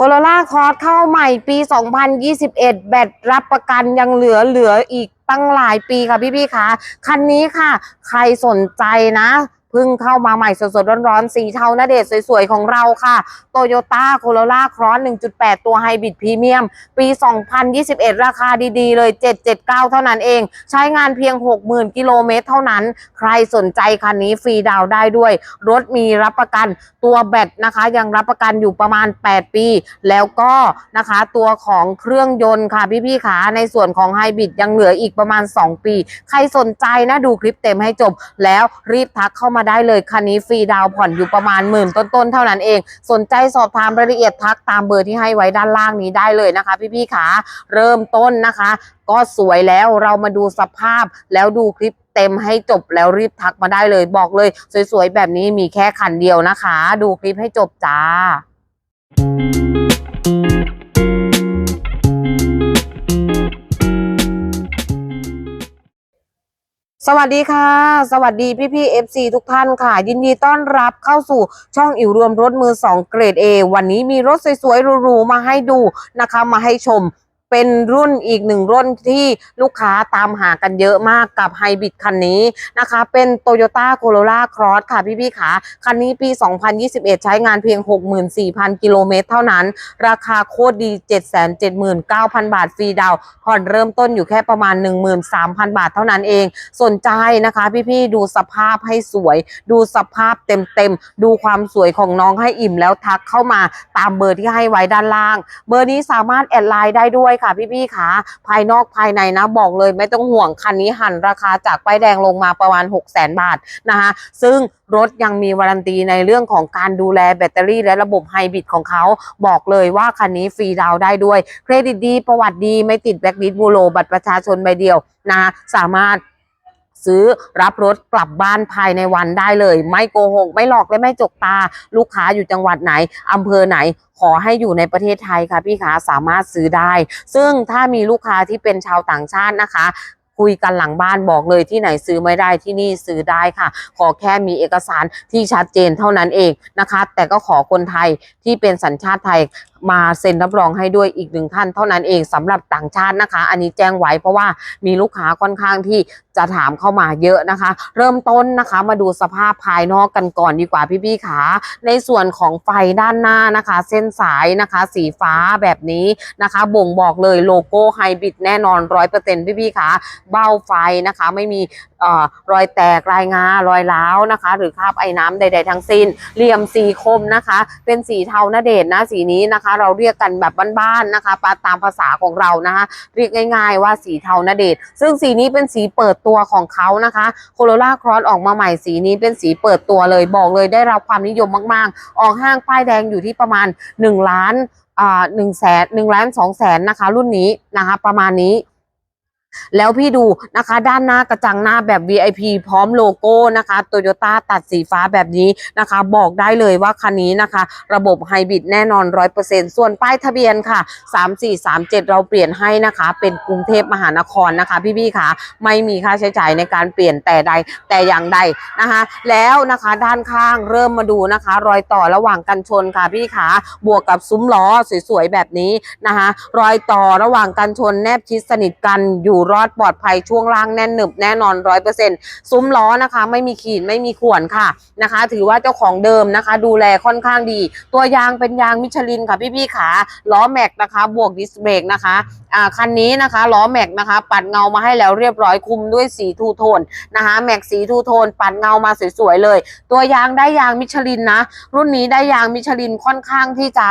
โคโรล่าคอร์สเข้าใหม่ปี 2021 แบตรับประกันยังเหลือเหลืออีกตั้งหลายปีค่ะพี่ๆคะคันนี้ค่ะ ใครสนใจนะ เพิ่งเข้ามาใหม่สดๆร้อนๆ สีเทาหน้าเดชสวยๆ ของเราค่ะโตโยต้าโคโรล่าครอส1.8 ตัวไฮบริดพรีเมียม ปี 2021 ราคาดีๆ เลย 779 เท่านั้นเอง ใช้งานเพียง 60,000 กิโลเมตรเท่านั้น ใครสนใจคันนี้ฟรีดาวได้ด้วย รถมีรับประกันตัวแบตนะคะ ยังรับประกันอยู่ประมาณ 8 ปี แล้วก็นะคะตัวของเครื่องยนต์ค่ะพี่ๆขาในส่วนของไฮบริดยังเหลืออีกประมาณ 2 ปี ใครสนใจนะดูคลิปเต็มให้จบแล้วรีบทักเข้ามาได้เลยคันนี้ฟรีดาวผ่อนอยู่ประมาณหมื่นต้นๆเท่านั้นเอง สนใจสอบถามรายละเอียดทักตามเบอร์ที่ให้ไว้ด้านล่างนี้ได้เลยนะคะ พี่ๆขาเริ่มต้นนะคะ ก็สวยแล้วเรามาดูสภาพแล้วดูคลิปเต็มให้จบแล้วรีบทักมาได้เลยบอกเลย สวยๆแบบนี้มีแค่คันเดียวนะคะ ดูคลิปให้จบจ้า สวัสดีค่ะ สวัสดีพี่พี่เอฟซีทุกท่านค่ะ ยินดีต้อนรับเข้าสู่ช่องอิ๋วรวมรถมือ 2 เกรด A วันนี้มีรถสวยๆหรูๆมาให้ดูนะคะมาให้ชม เป็นรุ่นอีกหนึ่งรุ่นที่ลูกค้าตามหากันเยอะมากกับไฮบริดคันนี้นะคะ เป็น Toyota Corolla Cross ค่ะพี่พี่ๆค่ะคันนี้ปี 2021 ใช้งานเพียง 64,000 กิโลเมตรเท่านั้น ราคาโคตรดี 779,000 บาทฟรีดาวน์ผ่อนเริ่มต้นอยู่แค่ประมาณ 13,000 บาทเท่านั้นเอง สนใจนะคะพี่ๆดูสภาพให้สวย ดูสภาพเต็มๆ ดูความสวยของน้องให้อิ่มแล้วทักเข้ามาตามเบอร์ที่ให้ไว้ด้านล่าง เบอร์นี้สามารถแอดไลน์ได้ด้วยค่ะพี่ๆค่ะภายนอกภายในนะบอกเลยไม่ต้องห่วงคันนี้หันราคาจากป้ายแดงลงมาประมาณ 6 0 0 0 0 0บาทนะคะซึ่งรถยังมีวารันตีในเรื่องของการดูแลแบตเตอรี่และระบบไฮบริดของเขาบอกเลยว่าคันนี้ฟรีดาวได้ด้วย เครดิตดีประวัติดีไม่ติดแบล็คลิสต์บูโรบัตรประชาชนใบเดียวนะสามารถซื้อรับรถกลับบ้านภายในวันได้เลย ไม่โกหก ไม่หลอกและไม่จกตา ลูกค้าอยู่จังหวัดไหน อำเภอไหน ขอให้อยู่ในประเทศไทยค่ะพี่คะสามารถซื้อได้ ซึ่งถ้ามีลูกค้าที่เป็นชาวต่างชาตินะคะคุยกันหลังบ้านบอกเลยที่ไหนซื้อไม่ได้ที่นี่ซื้อได้ค่ะ ขอแค่มีเอกสารที่ชัดเจนเท่านั้นเองนะคะ แต่ก็ขอคนไทยที่เป็นสัญชาติไทย มาเซ็นรับรองให้ด้วยอีกหนึ่งท่านเท่านั้นเองสำหรับต่างชาตินะคะ อันนี้แจ้งไว้เพราะว่ามีลูกค้าค่อนข้างที่จะถามเข้ามาเยอะนะคะ เริ่มต้นนะคะมาดูสภาพภายนอกกันก่อนดีกว่าพี่ๆขาในส่วนของไฟด้านหน้านะคะ เส้นสายนะคะ สีฟ้าแบบนี้นะคะ บ่งบอกเลยโลโก้ไฮบริดแน่นอนร้อยเปอร์เซ็นต์พี่ๆขาเบ้าไฟนะคะ ไม่มีเอ่อรอยแตกรายงารอยร้าวนะคะ หรือคราบไอ้น้ำใด ๆ ทั้งสิ้นเหลี่ยมสีคมนะคะ เป็นสีเทาหน้าเดชนะสีนี้นะคะเราเรียกกันแบบบ้านๆนะคะปาตามภาษาของเรานะคะเรียกง่ายๆว่าสีเทานาเดชซึ่งสีนี้เป็นสีเปิดตัวของเขานะคะโคโรล่าครอสออกมาใหม่สีนี้เป็นสีเปิดตัวเลยบอกเลยได้รับความนิยมมากๆ ออกห้างป้ายแดงอยู่ที่ประมาณ 1 ล้านอ่าหนึ่งแสนหนึ่งล้านสองแสนนะคะ รุ่นนี้นะคะประมาณนี้ แล้วพี่ดูนะคะ ด้านหน้ากระจังหน้าแบบ VIP พร้อมโลโก้นะคะโตโยต้าตัดสีฟ้าแบบนี้นะคะ บอกได้เลยว่าคันนี้นะคะ ระบบไฮบริดแน่นอน 100%ส่วนป้ายทะเบียนค่ะ 3437 เราเปลี่ยนให้นะคะ เป็นกรุงเทพมหานครนะคะ พี่ๆค่ะ ไม่มีค่าใช้จ่ายในการเปลี่ยนแต่ใดแต่อย่างใดนะคะ แล้วนะคะด้านข้างเริ่มมาดูนะคะ รอยต่อระหว่างกันชนค่ะพี่ขาบวกกับซุ้มล้อสวยๆแบบนี้นะคะ รอยต่อระหว่างกันชนแนบชิดสนิทกันอยู่รอดปลอดภัยช่วงล่างแน่นหนึบแน่นอนร้อยเปอร์เซ็นต์ซุ้มล้อนะคะ ไม่มีขีดไม่มีข่วนค่ะนะคะ ถือว่าเจ้าของเดิมนะคะ ดูแลค่อนข้างดี ตัวยางเป็นยางมิชลินค่ะพี่ๆขาล้อแม็กนะคะบวกดิสเบรกนะคะอ่าคันนี้นะคะล้อแม็กนะคะ ปัดเงามาให้แล้วเรียบร้อยคุมด้วยสีทูโทนนะคะแม็กสีทูโทน ปัดเงามาสวยๆเลย ตัวยางได้ยางมิชลินนะ รุ่นนี้ได้ยางมิชลินค่อนข้างที่จะ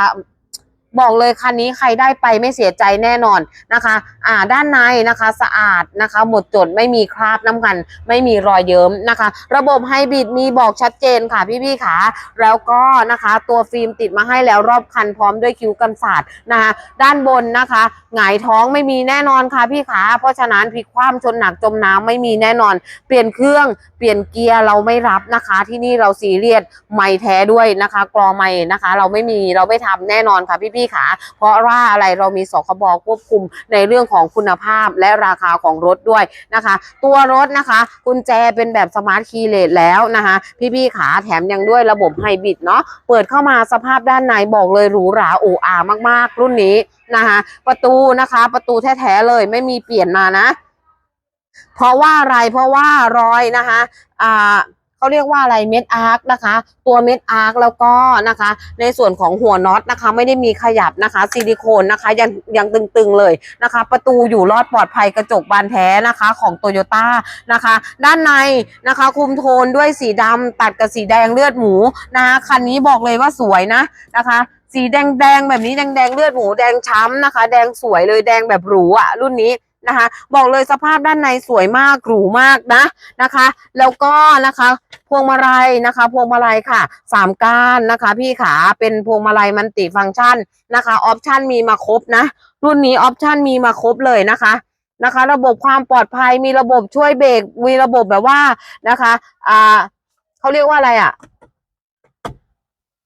บอกเลยคันนี้ใครได้ไปไม่เสียใจแน่นอนนะคะ อ่าด้านในนะคะสะอาดนะคะ หมดจดไม่มีคราบน้ำกัน ไม่มีรอยเยิ้มนะคะ ระบบไฮบริดมีบอกชัดเจนค่ะพี่ๆขาแล้วก็นะคะตัวฟิล์มติดมาให้แล้วรอบคันพร้อมด้วยคิ้วกันศาสตร์นะคะด้านบนนะคะหงายท้องไม่มีแน่นอนค่ะพี่ขาเพราะฉะนั้นพลิกคว่ำชนหนักจมน้ำไม่มีแน่นอน เปลี่ยนเครื่องเปลี่ยนเกียร์เราไม่รับนะคะ ที่นี่เราซีเรียสไม่แท้ด้วยนะคะกรอไม่นะคะ เราไม่มีเราไม่ทำแน่นอนค่ะพี่พี่ขาเพราะว่าอะไรเรามีสคบควบคุมในเรื่องของคุณภาพและราคาของรถด้วยนะคะ ตัวรถนะคะกุญแจเป็นแบบสมาร์ทคีย์เลสแล้วนะคะ พี่ๆขาแถมยังด้วยระบบไฮบริดเนาะเปิดเข้ามาสภาพด้านในบอกเลยหรูหราโอ้อามากๆ รุ่นนี้นะคะประตูนะคะประตูแท้ๆเลยไม่มีเปลี่ยนมานะ เพราะว่าอะไรเพราะว่ารอยนะคะอ่า เขาเรียกว่าอะไรเม็ดอาร์คนะคะ ตัวเม็ดอาร์คแล้วก็นะคะ ในส่วนของหัวน็อตนะคะ ไม่ได้มีขยับนะคะซิลิโคนนะคะยังยังตึงๆเลยนะคะ ประตูอยู่รอดปลอดภัยกระจกบานแท้นะคะของโตโยต้านะคะ ด้านในนะคะคุมโทนด้วยสีดำตัดกับสีแดงเลือดหมูนะคะคันนี้บอกเลยว่าสวยนะนะคะสีแดงๆแบบนี้แดงๆเลือดหมูแดงช้ำนะคะ แดงสวยเลยแดงแบบหรูอะรุ่นนี้ นะคะ บอกเลยสภาพด้านในสวยมากหรูมากนะนะคะ แล้วก็นะคะพวงมาลัยนะคะ พวงมาลัยค่ะสามก้านนะคะ พี่ขาเป็นพวงมาลัยมันติฟังก์ชันนะคะออปชันมีมาครบนะรุ่นนี้ออปชันมีมาครบเลยนะคะนะคะ ระบบความปลอดภัยมีระบบช่วยเบรกมีระบบแบบว่านะคะอ่าเขาเรียกว่าอะไรอะ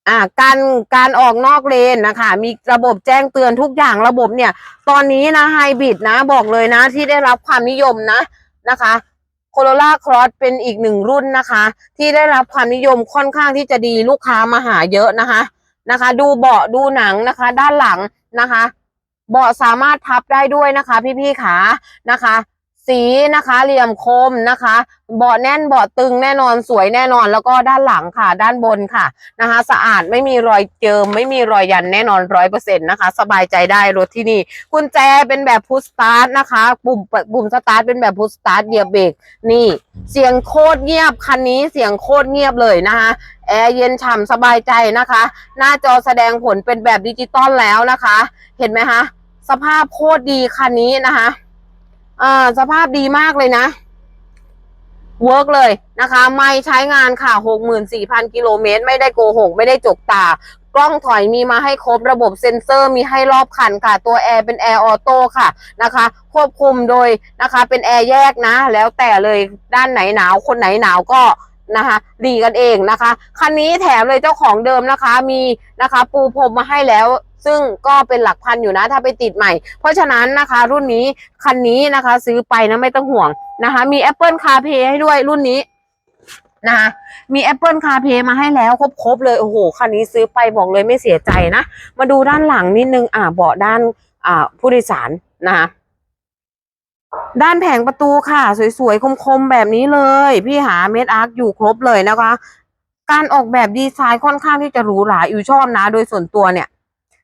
อ่าการการออกนอกเลนนะคะ มีระบบแจ้งเตือนทุกอย่างระบบเนี่ย ตอนนี้นะไฮบริดนะบอกเลยนะ ที่ได้รับความนิยมนะนะคะโคโรล่าครอสเป็นอีกหนึ่งรุ่นนะคะ ที่ได้รับความนิยมค่อนข้างที่จะดีลูกค้ามาหาเยอะนะคะนะคะ ดูเบาะดูหนังนะคะ ด้านหลังนะคะ เบาะสามารถพับได้ด้วยนะคะ พี่ๆขานะคะ สีนะคะเหลี่ยมคมนะคะเบาะแน่นเบาะตึงแน่นอนสวยแน่นอน แล้วก็ด้านหลังค่ะ ด้านบนค่ะนะคะ สะอาดไม่มีรอยเจิม ไม่มีรอยยันแน่นอนร้อยเปอร์เซ็นต์นะคะ สบายใจได้รถที่นี่กุญแจเป็นแบบพุชสตาร์ทนะคะ ปุ่มปุ่มสตาร์ทเป็นแบบพุชสตาร์ทเหยียบเบรกนี่ เสียงโคตรเงียบคันนี้เสียงโคตรเงียบเลยนะคะแอร์เย็นฉ่ำสบายใจนะคะ หน้าจอแสดงผลเป็นแบบดิจิตอลแล้วนะคะ เห็นไหมคะสภาพโคตรดีคันนี้นะคะ อ่าสภาพดีมากเลยนะเวิร์กเลยนะคะ ไม่ใช้งานค่ะ64,000กิโลเมตร ไม่ได้โกหก ไม่ได้จกตา กล้องถอยมีมาให้ครบระบบเซ็นเซอร์มีให้รอบคันค่ะ ตัวแอร์เป็นแอร์ออโต้ค่ะนะคะ ควบคุมโดยนะคะ เป็นแอร์แยกนะ แล้วแต่เลยด้านไหนหนาว คนไหนหนาวก็นะคะดีกันเองนะคะ คันนี้แถมเลยเจ้าของเดิมนะคะ มีนะคะ ปูพรมมาให้แล้ว ซึ่งก็เป็นหลักพันอยู่นะถ้าไปติดใหม่ เพราะฉะนั้นนะคะ รุ่นนี้คันนี้นะคะ ซื้อไปนะไม่ต้องห่วงนะคะ มี Apple CarPlay ให้ด้วยรุ่นนี้นะคะมี Apple CarPlay มาให้แล้วครบๆเลยโอ้โหคันนี้ซื้อไปบอกเลยไม่เสียใจนะ มาดูด้านหลังนิดนึงอ่าเบาะด้านอ่าผู้โดยสารนะคะด้านแผงประตูค่ะ สวยๆ คมๆ แบบนี้เลย พี่หาเม็ดอาร์คอยู่ครบเลยนะคะ การออกแบบดีไซน์ค่อนข้างที่จะหรูหราอยู่ชอบนะ โดยส่วนตัวเนี่ย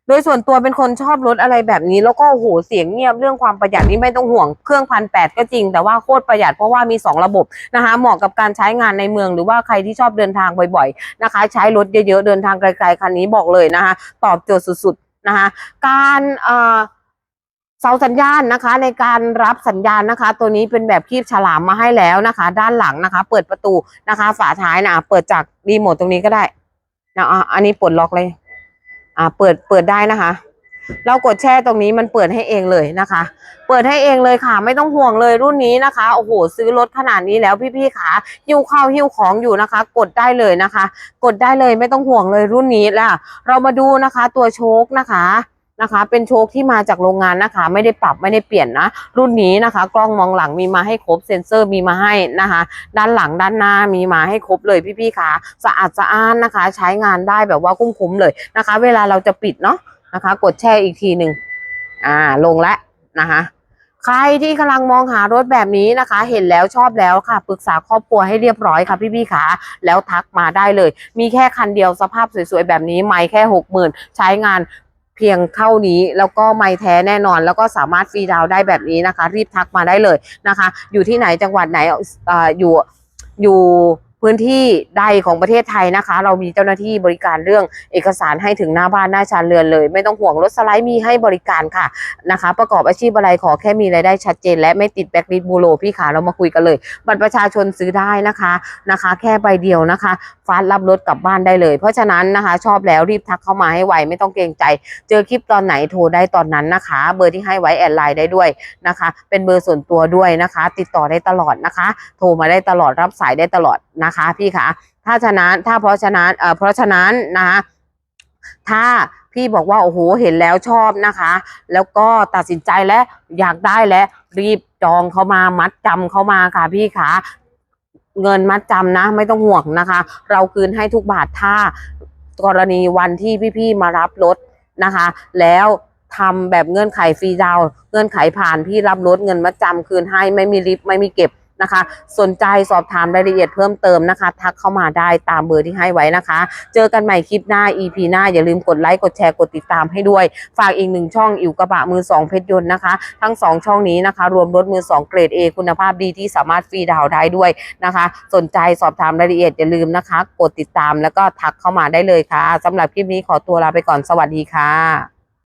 โดยส่วนตัวเป็นคนชอบรถอะไรแบบนี้ แล้วก็โหเสียงเงียบเรื่องความประหยัดนี่ไม่ต้องห่วงเครื่องพันแปดก็จริง แต่ว่าโคตรประหยัดเพราะว่ามี 2 ระบบนะคะเหมาะกับการใช้งานในเมืองหรือว่าใครที่ชอบเดินทางบ่อยๆนะคะ ใช้รถเยอะๆเดินทางไกลๆคันนี้บอกเลยนะคะ ตอบโจทย์สุดๆนะคะ การเอ่อเสาสัญญาณนะคะในการรับสัญญาณนะคะ ตัวนี้เป็นแบบคีบฉลามมาให้แล้วนะคะ ด้านหลังนะคะ เปิดประตูนะคะ ฝาท้ายนะเปิดจากรีโมทตรงนี้ก็ได้นะอะอันนี้ปลดล็อกเลย อ่าเปิดเปิดได้นะคะ เรากดแช่ตรงนี้มันเปิดให้เองเลยนะคะ เปิดให้เองเลยค่ะ ไม่ต้องห่วงเลยรุ่นนี้นะคะโอ้โหซื้อรถขนาดนี้แล้วพี่ๆขาหิ้วข้าวหิ้วของอยู่นะคะ กดได้เลยนะคะ กดได้เลยไม่ต้องห่วงเลยรุ่นนี้แล้วเรามาดูนะคะ ตัวโชคนะคะ นะคะ เป็นโชคที่มาจากโรงงานนะคะ ไม่ได้ปรับไม่ได้เปลี่ยนนะ รุ่นนี้นะคะ กล้องมองหลังมีมาให้ครบเซ็นเซอร์มีมาให้นะคะ ด้านหลังด้านหน้ามีมาให้ครบเลยพี่ๆขาสะอาดสะอ้านนะคะ ใช้งานได้แบบว่าคุ้มๆเลยนะคะ เวลาเราจะปิดเนาะนะคะ กดแช่อีกทีหนึ่งอ่าลงแล้วนะคะใครที่กำลังมองหารถแบบนี้นะคะ เห็นแล้วชอบแล้วค่ะ ปรึกษาครอบครัวให้เรียบร้อยค่ะพี่ๆขาแล้วทักมาได้เลย มีแค่คันเดียวสภาพสวยๆ แบบนี้ไม่แค่หกหมื่นใช้งาน เพียงเท่านี้แล้วก็ไม่แท้แน่นอน แล้วก็สามารถฟรีดาวได้แบบนี้นะคะ รีบทักมาได้เลยนะคะ อยู่ที่ไหนจังหวัดไหนอ่ออยู่อยู่ พื้นที่ใดของประเทศไทยนะคะ เรามีเจ้าหน้าที่บริการเรื่องเอกสารให้ถึงหน้าบ้านหน้าชานเรือนเลย ไม่ต้องห่วงรถสไลด์มีให้บริการค่ะนะคะ ประกอบอาชีพอะไรขอแค่มีรายได้ชัดเจน และไม่ติดแบ็กลิสบูโรพี่ขาเรามาคุยกันเลย บัตรประชาชนซื้อได้นะคะนะคะ แค่ใบเดียวนะคะฟาดรับรถกลับบ้านได้เลย เพราะฉะนั้นนะคะ ชอบแล้วรีบทักเข้ามาให้ไวไม่ต้องเกรงใจ เจอคลิปตอนไหนโทรได้ตอนนั้นนะคะ เบอร์ที่ให้ไว้แอดไลน์ได้ด้วยนะคะ เป็นเบอร์ส่วนตัวด้วยนะคะ ติดต่อได้ตลอดนะคะ โทรมาได้ตลอดรับสายได้ตลอด นะคะพี่คะถ้าฉะนั้นถ้าเพราะฉะนั้นเอ่อเพราะฉะนั้นนะคะถ้าพี่บอกว่าโอ้โหเห็นแล้วชอบนะคะ แล้วก็ตัดสินใจแล้วอยากได้แล้วรีบจองเขามามัดจำเขามาค่ะพี่ขาเงินมัดจำนะ ไม่ต้องห่วงนะคะ เราคืนให้ทุกบาทถ้ากรณีวันที่พี่ๆมารับรถนะคะ แล้วทำแบบเงื่อนไขฟรีดาว เงื่อนไขผ่านพี่รับรถเงินมัดจำคืนให้ไม่มีริบไม่มีเก็บ นะคะ สนใจสอบถามรายละเอียดเพิ่มเติมนะคะ ทักเข้ามาได้ตามเบอร์ที่ให้ไว้นะคะ เจอกันใหม่คลิปหน้า EP หน้าอย่าลืมกดไลค์กดแชร์กดติดตามให้ด้วย ฝากอีกหนึ่งช่องอิ๋วกระบะมือสองเพชรยนต์นะคะ ทั้งสองช่องนี้นะคะ รวมรถมือสองเกรด A คุณภาพดีที่สามารถฟรีดาวน์ได้ด้วยนะคะ สนใจสอบถามรายละเอียดอย่าลืมนะคะ กดติดตามแล้วก็ทักเข้ามาได้เลยค่ะสำหรับคลิปนี้ขอตัวลาไปก่อนสวัสดีค่ะ